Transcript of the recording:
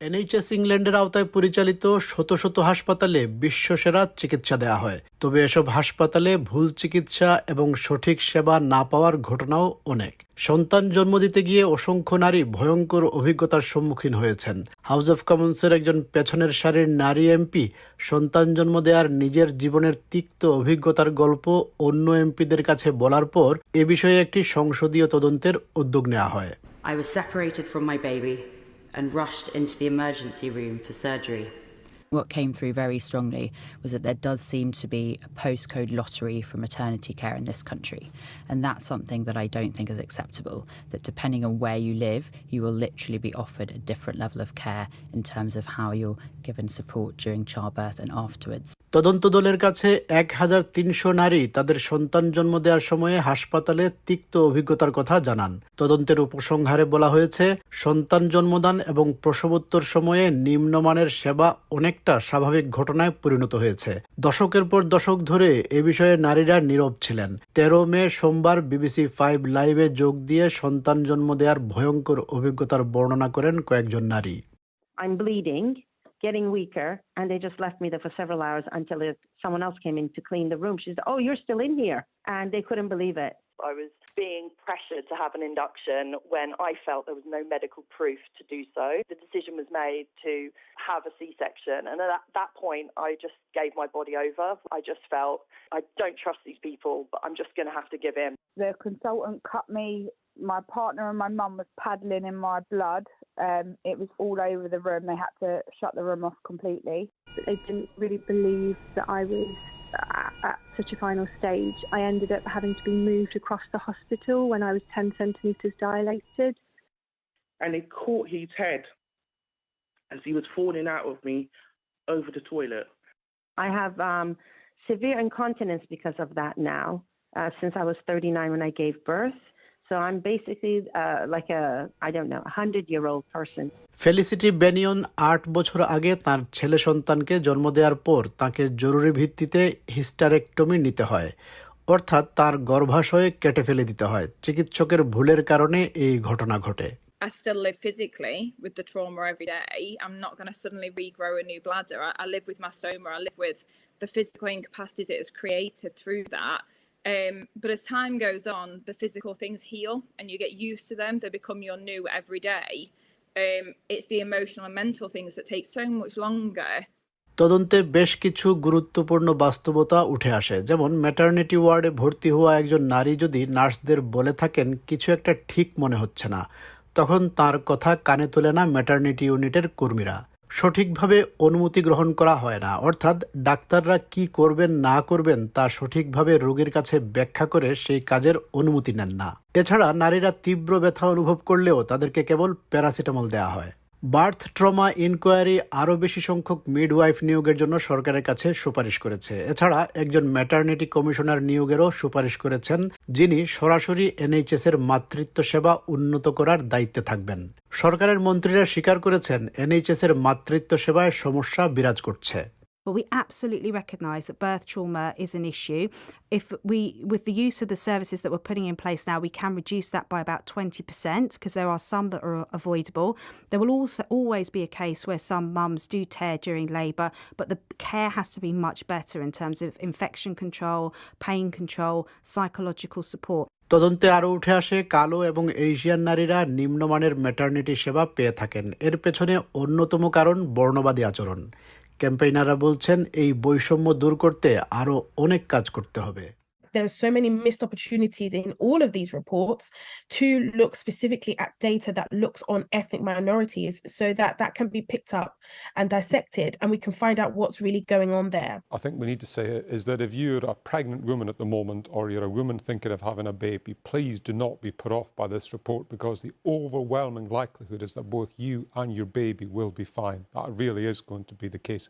NHS ইংল্যান্ডের আওতায় পরিচালিত শত শত হাসপাতালে বিশ্বসেরা চিকিৎসা দেওয়া হয়। তবে এসব হাসপাতালে ভুল চিকিৎসা এবং সঠিক সেবা না পাওয়ার ঘটনাও অনেক। সন্তান জন্ম দিতে গিয়ে অসংখ্য নারী ভয়ঙ্কর অভিজ্ঞতার সম্মুখীন হয়েছেন। হাউস অব কমন্সের একজন পেছনের সারির নারী এমপি সন্তান জন্ম দেওয়ার নিজের জীবনের তিক্ত অভিজ্ঞতার গল্প অন্য এমপিদের কাছে বলার পর এ বিষয়ে একটি সংসদীয় তদন্তের উদ্যোগ নেওয়া হয়। And rushed into the emergency room for surgery. What came through very strongly was that there does seem to be a postcode lottery for maternity care in this country. And that's something that I don't think is acceptable. That depending on where you live, you will literally be offered a different level of care in terms of how you're given support during childbirth and afterwards. তদন্ত দলের কাছে এক হাজার তিনশো নারী তাদের সন্তান জন্ম দেওয়ার সময়ে হাসপাতালে তিক্ত অভিজ্ঞতার কথা জানান। তদন্তের উপসংহারে বলা হয়েছে সন্তান জন্মদান এবং প্রসবোত্তর সময়ে নিম্নমানের সেবা অনেকটা স্বাভাবিক ঘটনায় পরিণত হয়েছে। দশকের পর দশক ধরে এ বিষয়ে নারীরা নীরব ছিলেন। তেরো মে সোমবার বিবিসি ফাইভ লাইভে যোগ দিয়ে সন্তান জন্ম দেওয়ার ভয়ঙ্কর অভিজ্ঞতার বর্ণনা করেন কয়েকজন নারী। I'm bleeding, getting weaker, and they just left me there for several hours until it, someone else came in to clean the room. She said, "Oh, you're still in here," and they couldn't believe it. I was being pressured to have an induction when I felt there was no medical proof to do so. The decision was made to have a C section, and at that- that point, I just gave my body over. I just felt I don't trust these people, but I'm just going to have to give in. the consultant cut me. My partner and my mum was paddling in my blood. Um, it was all over the room. They had to shut the room off completely. they didn't really believe that I was at, at such a final stage. I ended up having to be moved across the hospital when I was 10 centimetres dilated. and they caught his head as he was falling out of me over the toilet. I have um, severe incontinence because of that now, uh, since I was 39 when I gave birth. So I'm basically uh, like a, I don't know, a 100 year old person. Felicity Benyon আট বছর আগে তার ছেলে সন্তানকে জন্ম দেওয়ার পর তাকে জরুরি ভিত্তিতে হিস্টারেক্টমি নিতে হয় অর্থাৎ তার গর্ভাশয় কেটে ফেলে দিতে হয় চিকিৎসকের ভুলের কারণে এই ঘটনা ঘটে I still live physically with the trauma every day. I'm not going to suddenly regrow a new bladder. I, I live with my stoma. I live with the physical incapacities it has created through that. Um, but as time goes on, the physical things heal and you get used to them. They become your new every day. Um, it's the emotional and mental things that take so much longer. তদন্তে বেশ কিছু গুরুত্বপূর্ণ বাস্তবতা উঠে আসে যেমন maternity ওয়ার্ডে ভর্তি হওয়া একজন নারী যদি নার্সদের বলে থাকেন কিছু একটা ঠিক মনে হচ্ছে না তখন তার কথা কানে তোলে না ম্যাটার্নিটি ইউনিটের কর্মীরা সঠিকভাবে অনুমতি গ্রহণ করা হয় না। অর্থাৎ ডাক্তাররা কি করবেন, না করবেন তা সঠিকভাবে রোগীর কাছে ব্যাখ্যা করে সেই কাজের অনুমতি নেন না। এছাড়া নারীরা তীব্র ব্যথা অনুভব করলেও তাদেরকে কেবল প্যারাসিটামল দেওয়া হয়। বার্থ ট্রমা ইনকোয়ারি আরও বেশি সংখ্যক মিডওয়াইফ নিয়োগের জন্য সরকারের কাছে সুপারিশ করেছে। এছাড়া একজন ম্যাটার্নিটি কমিশনার নিয়োগেরও সুপারিশ করেছেন, যিনি সরাসরি এনএইচএস এর মাতৃত্ব সেবা উন্নত করার দায়িত্বে থাকবেন। সরকারের মন্ত্রীরা স্বীকার করেছেন এনএইচএস এর মাতৃত্ব সেবায় সমস্যা বিরাজ করছে। But we absolutely recognise that birth trauma is an issue. If we, with the use of the services that we're putting in place now, we can reduce that by about 20% because there are some that are avoidable. There will also always be a case where some mums do tear during labour, but the care has to be much better in terms of infection control, pain control, psychological support. তদন্তে আরও উঠে আসে কালো এবং Asian নারীরা নিম্নমানের maternity সেবা পেয়ে থাকেন এর পেছনে অন্যতম কারণ বর্ণবাদী আচরণ ক্যাম্পেইনাররা বলছেন এই বৈষম্য দূর করতে আরও অনেক কাজ করতে হবে। There are so many missed opportunities in all of these reports to look specifically at data that looks on ethnic minorities so that that can be picked up and dissected and we can find out what's really going on there. I think we need to say is that if you're a pregnant woman at the moment or you're a woman thinking of having a baby, please do not be put off by this report because the overwhelming likelihood is that both you and your baby will be fine. That really is going to be the case.